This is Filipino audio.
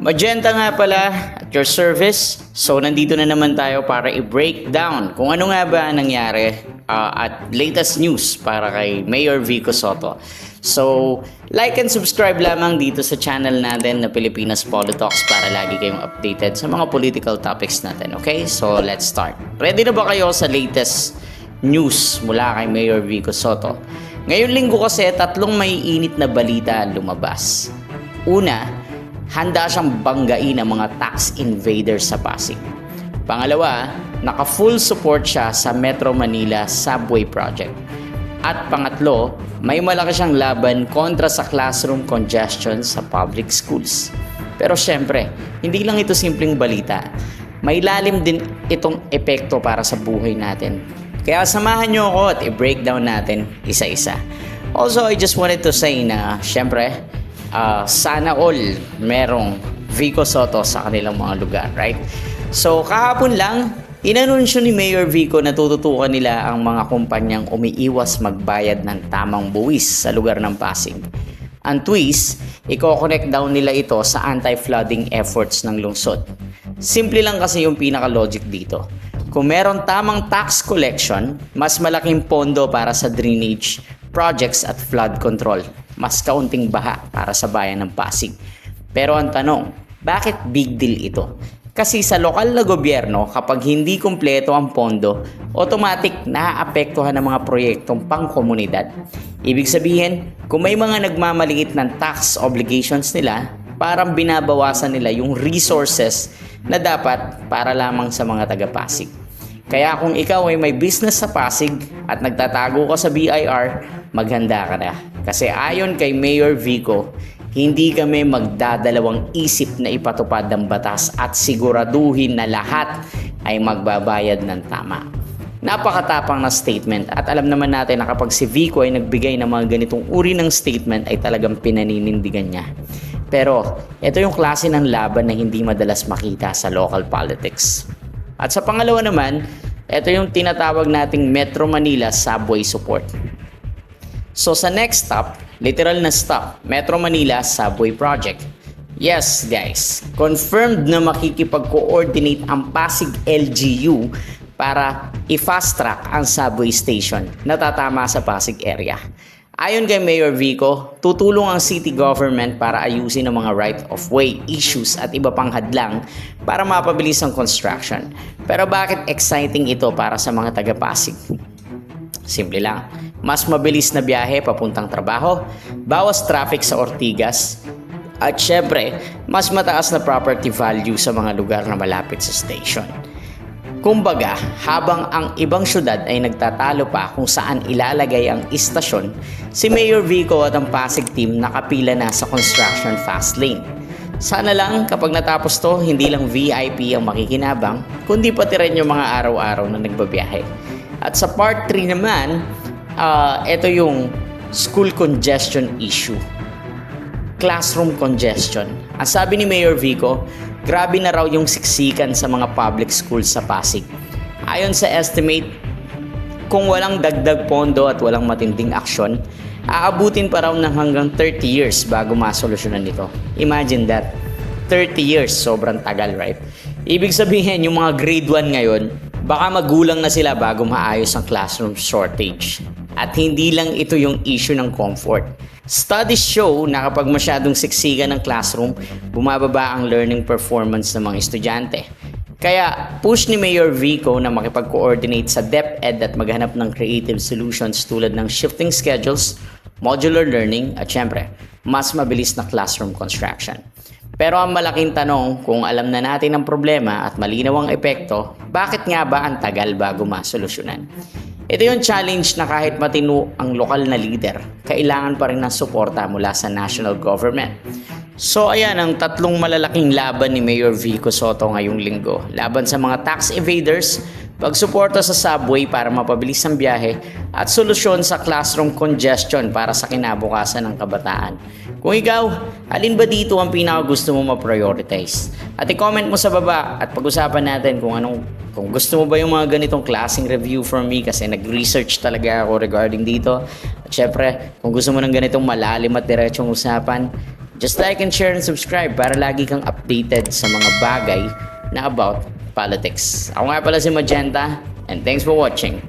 Magenta nga pala at your service. So nandito na naman tayo para i-break down kung ano nga ba ang nangyari uh, at latest news para kay Mayor Vico Soto. So like and subscribe lamang dito sa channel natin na Pilipinas Politox para lagi kayong updated sa mga political topics natin. Okay? So let's start. Ready na ba kayo sa latest news mula kay Mayor Vico Soto? Ngayon linggo kasi tatlong may init na balita lumabas. Una, handa siyang banggain ang mga tax invaders sa Pasig. Pangalawa, naka-full support siya sa Metro Manila Subway Project. At pangatlo, may malaki siyang laban kontra sa classroom congestion sa public schools. Pero syempre, hindi lang ito simpleng balita. May lalim din itong epekto para sa buhay natin. Kaya samahan niyo ako at i-breakdown natin isa-isa. Also, I just wanted to say na syempre, uh, sana all merong Vico Soto sa kanilang mga lugar, right? So, kahapon lang, inanunsyo ni Mayor Vico na tututukan nila ang mga kumpanyang umiiwas magbayad ng tamang buwis sa lugar ng Pasig. Ang twist, i-connect down nila ito sa anti-flooding efforts ng lungsod. Simple lang kasi yung pinaka-logic dito. Kung meron tamang tax collection, mas malaking pondo para sa drainage, projects at flood control. Mas kaunting baha para sa bayan ng Pasig. Pero ang tanong, bakit big deal ito? Kasi sa lokal na gobyerno, kapag hindi kumpleto ang pondo, automatic naaapektuhan ng mga proyektong pangkomunidad. Ibig sabihin, kung may mga nagmamaliit ng tax obligations nila, parang binabawasan nila yung resources na dapat para lamang sa mga taga-Pasig. Kaya kung ikaw ay may business sa Pasig at nagtatago ka sa BIR, maghanda ka na. Kasi ayon kay Mayor Vico, hindi kami magdadalawang isip na ipatupad ang batas at siguraduhin na lahat ay magbabayad ng tama. Napakatapang na statement at alam naman natin na kapag si Vico ay nagbigay ng mga ganitong uri ng statement ay talagang pinaninindigan niya. Pero ito yung klase ng laban na hindi madalas makita sa local politics. At sa pangalawa naman, ito yung tinatawag nating Metro Manila Subway Support. So sa next stop, literal na stop, Metro Manila Subway Project. Yes guys, confirmed na makikipag-coordinate ang Pasig LGU para i-fast track ang subway station na tatama sa Pasig area. Ayon kay Mayor Vico, tutulong ang city government para ayusin ang mga right-of-way issues at iba pang hadlang para mapabilis ang construction. Pero bakit exciting ito para sa mga taga-Pasig? Simple lang. Mas mabilis na biyahe papuntang trabaho, bawas traffic sa Ortigas, at syempre, mas mataas na property value sa mga lugar na malapit sa station. Kumbaga, habang ang ibang syudad ay nagtatalo pa kung saan ilalagay ang istasyon, si Mayor Vico at ang Pasig team nakapila na sa construction fast lane. Sana lang kapag natapos to, hindi lang VIP ang makikinabang, kundi pati rin yung mga araw-araw na nagbabiyahe. At sa part 3 naman, uh, ito yung school congestion issue. Classroom congestion. Ang sabi ni Mayor Vico, grabe na raw yung siksikan sa mga public schools sa Pasig. Ayon sa estimate, kung walang dagdag pondo at walang matinding aksyon, aabutin pa raw ng hanggang 30 years bago masolusyonan ito. Imagine that. 30 years, sobrang tagal, right? Ibig sabihin, yung mga grade 1 ngayon, baka magulang na sila bago maayos ang classroom shortage. At hindi lang ito yung issue ng comfort. Studies show na kapag masyadong siksikan ng classroom, bumababa ang learning performance ng mga estudyante. Kaya push ni Mayor Vico na makipag-coordinate sa DepEd at maghanap ng creative solutions tulad ng shifting schedules, modular learning at syempre, mas mabilis na classroom construction. Pero ang malaking tanong, kung alam na natin ang problema at malinaw ang epekto, bakit nga ba ang tagal bago masolusyonan? Ito yung challenge na kahit matino ang lokal na leader, kailangan pa rin ng suporta mula sa national government. So ayan ang tatlong malalaking laban ni Mayor Vico Soto ngayong linggo. Laban sa mga tax evaders, pagsuporta sa subway para mapabilis ang biyahe, at solusyon sa classroom congestion para sa kinabukasan ng kabataan. Kung ikaw, alin ba dito ang pinaka gusto mo ma-prioritize? At i-comment mo sa baba at pag-usapan natin kung anong kung gusto mo ba yung mga ganitong klaseng review from me kasi nag-research talaga ako regarding dito. At syempre, kung gusto mo ng ganitong malalim at diretsong usapan, Just like and share and subscribe para lagi kang updated sa mga bagay na about politics. Ako nga pala si Magenta and thanks for watching.